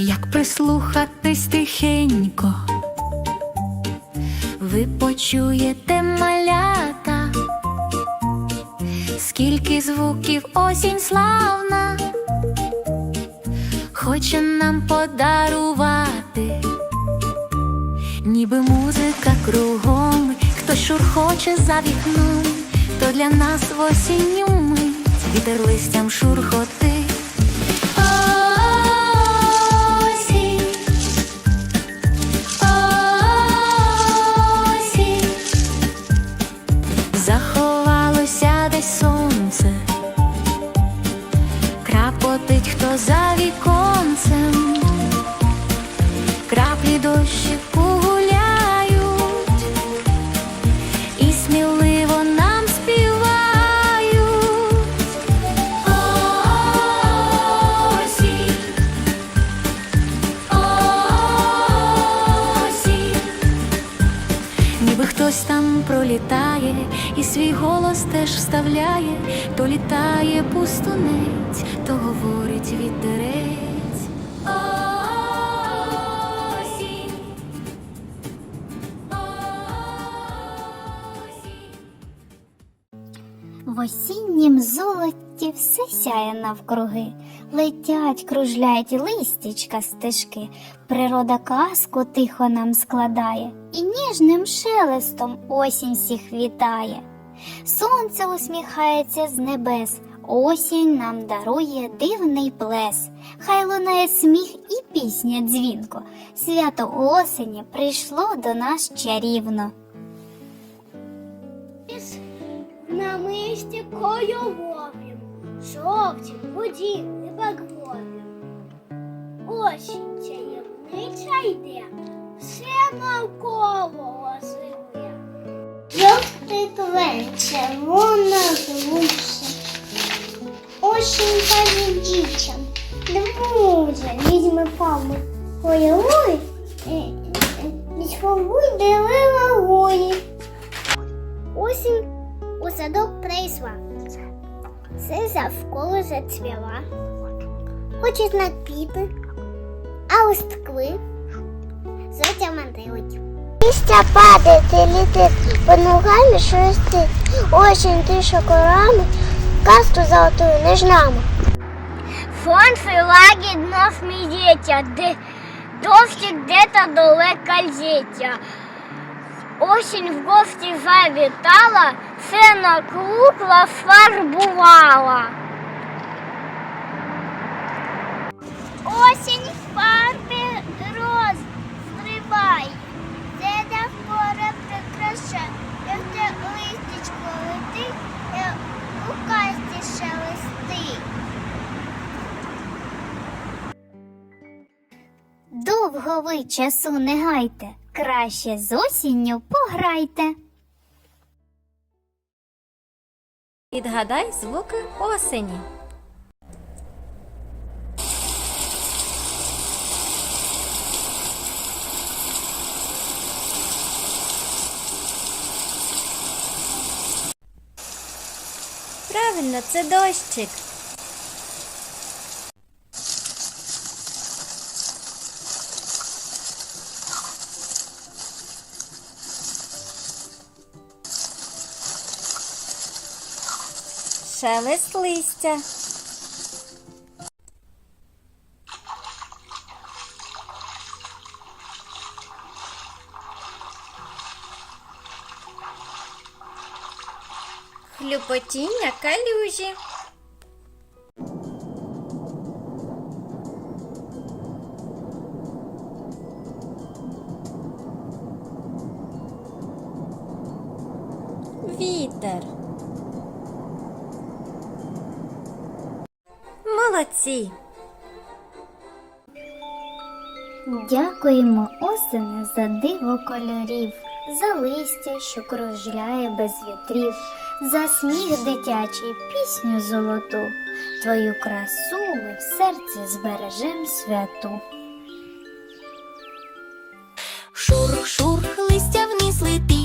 як прислухатись тихенько, ви почуєте малята, скільки звуків осінь славна, хоче нам подарувати, ніби музика кругом, хто шурхоче за вікном, то для нас в осінню мить. Вітер листям шурхотить. Заховалося десь сонце, крапотить хто за віконцем, пролітає і свій голос теж вставляє, то літає пустунець, то говорить від Осінь, В осіннім золоті все сяє навкруги, летять, кружляють листячка стежки, природа казку тихо нам складає, і ніжним шелестом осінь всіх вітає. Сонце усміхається з небес, осінь нам дарує дивний плес. Хай лунає сміх і пісня дзвінко. Свято осені прийшло до нас чарівно. На мисті кольоровім, жовтім, водім і багровім. Осінь таємнича йде, все навколо озиве. Жовтий клен, червона груша. Осінь каже дітям, друже, візьми пам'ять ой-ой, відсформуй дерева гої. Осінь у садок прийшла. Все завколо зацвіла. Хочуть напіти, а листкви затямантилить. Листя падає, літить, по ногами шерстить. Осінь тиша корами, касту золотую не жнами. Сонце лагідно сміється, де дощик где-то далеко лється. Осінь в гості завітала, все на кукла фарбувала. Осінь в фарбі роз стрибай, де навколо прикрашає, як те листечко летить, у касті шелестить. Довго ви часу не гайте, краще з осінню пограйте. Відгадай звуки осені. Правильно, це дощик. Шелест листя. Хлюпотіння калюжі. Вітер. Молодці. Дякуємо осени за диво кольорів, за листя, що кружляє без вітрів, за сміх дитячий, пісню золоту. Твою красу ми в серці збережем святу. Шурх, шурх, листя вниз летить.